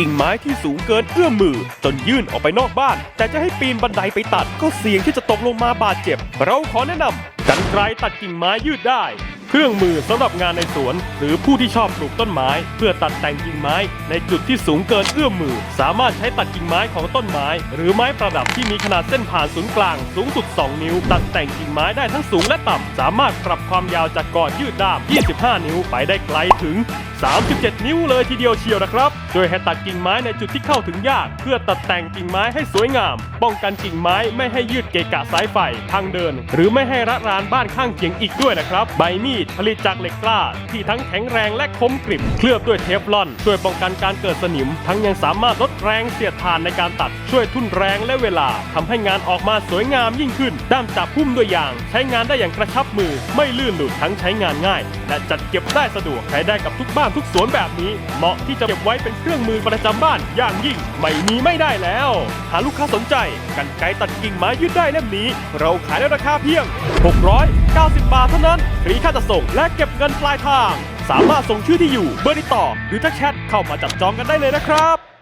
กิ่งไม้ที่สูงเกินเอื้อมมือ จนยื่นออกไปนอกบ้าน แต่จะให้ปีนบันไดไปตัดก็เสี่ยงที่จะตกลงมาบาดเจ็บ เราขอแนะนำกันไกรตัดกิ่งไม้ยืดได้ เครื่องมือสำหรับงานในสวน หรือผู้ที่ชอบปลูกต้นไม้ เพื่อตัดแต่งกิ่งไม้ ในจุดที่สูงเกินเอื้อมมือ สามารถใช้ตัดกิ่งไม้ของต้นไม้ หรือไม้ประดับที่มีขนาดเส้นผ่านศูนย์กลางสูงสุด 2 นิ้ว ตัดแต่งกิ่งไม้ได้ทั้งสูงและต่ำสามารถปรับความยาวจากก่อนยืดด้าม 25 นิ้ว ไปได้ไกลถึง 37 นิ้วเลยทีเดียวเชียวนะครับ โดยให้ตัดกิ่งไม้ในจุดที่เข้าถึงยาก เพื่อตัดแต่งกิ่งไม้ให้สวยงาม ป้องกันกิ่งไม้ไม่ให้ยืดเกะกะสายไฟทางเดิน หรือไม่ให้ระรานบ้านข้างเคียงอีกด้วยนะครับ ใบมีดผลิตจากเหล็กกล้า ที่ทั้งแข็งแรงและคมกริบ เคลือบด้วยเทฟลอน ช่วยป้องกันการเกิดสนิม ทั้งยังสามารถลดแรงเสียดทานในการตัด ช่วยทุ่นแรงและเวลาทำให้งานออกมาสวยงามยิ่งขึ้น ด้ามจับพุ่มด้วยยาง ใช้งานได้อย่างกระชับมือ ไม่ลื่นหลุดทั้งใช้งานง่าย และจัดเก็บได้สะดวกใช้ได้กับทุกบ้านทุกสวนแบบนี้ เหมาะที่จะเก็บไว้เป็นเครื่องมือประจำบ้านอย่างยิ่ง ไม่มีไม่ได้แล้ว หากลูกค้าสนใจกันไกตัดกิ่งไม้ยืดได้เล่มนี้ เราขายในราคาเพียง 690 บาทเท่านั้นฟรีค่าจัดส่งและเก็บเงินปลายทาง สามารถส่งชื่อที่อยู่เบอร์ติดต่อ หรือถ้าแชทเข้ามาจับจองกันได้เลยนะครับ